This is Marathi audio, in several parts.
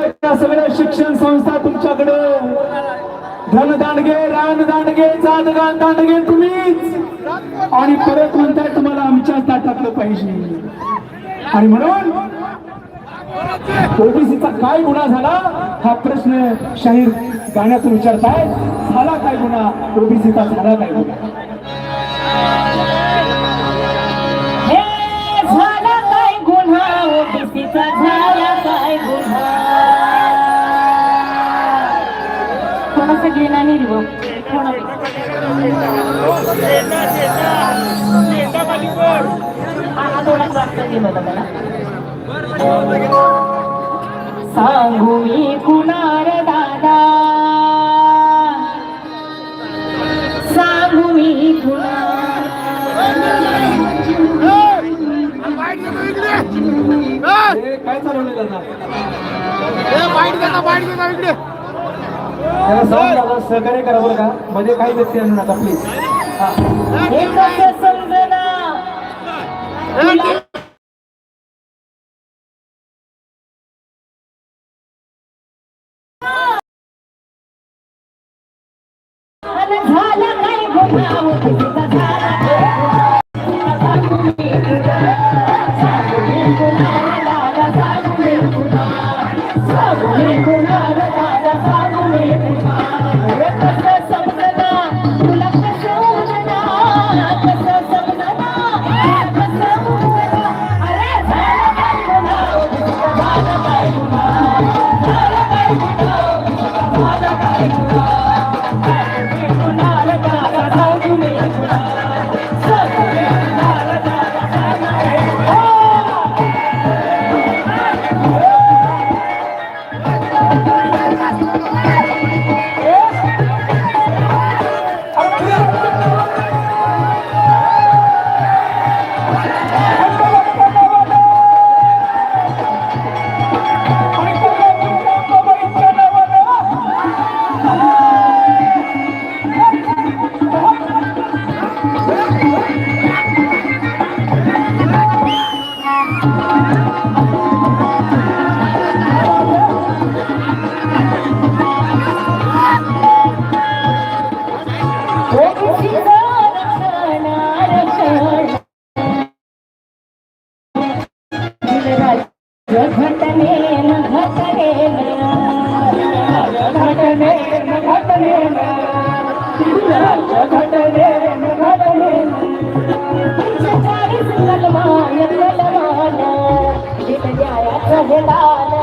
त्या सगळ्या शिक्षण संस्था तुमच्याकडे. धन दांडगे रान दांडगे जात दांडगे तुम्हीच. आणि परत म्हणताय तुम्हाला आमच्याच ताटातलं पाहिजे. आणि म्हणून ओबीसीचा काय गुन्हा झाला? हा प्रश्न शाहीर गाण्यातून विचारताय झाला काय गुन्हा? ओबीसीचा झाला काय गुन्हा? कोणाचं सांगू मी कुणार दादा? सांगू मी कुणार काय चालवलं त्यांना? त्याला सांग दादा सहकार्य करा बरं का. मध्ये काही व्यक्ती आणू नका प्लीज झालं नाही झाला काय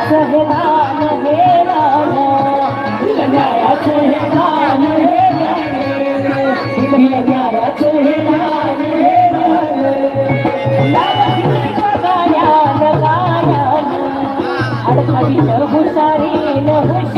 I'm sorry, I'm न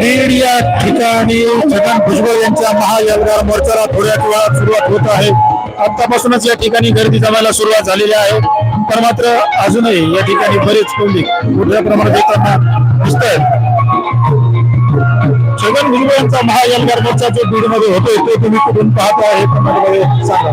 बीड या ठिकाणी छगन भुजबळ यांच्या महाएल्गार मोर्चाला थोड्याच वेळात सुरुवात होत आहे. आतापासूनच या ठिकाणी गर्दी जमायला सुरुवात झालेली आहे. पण मात्र अजूनही या ठिकाणी बरेच पब्लिक मोठ्या प्रमाणात येताना दिसत आहेत छगन भुजबळ यांचा महाएल्गार मोर्चा जो बीडमध्ये होतोय तो तुम्ही कुठून पाहता हे सांगा.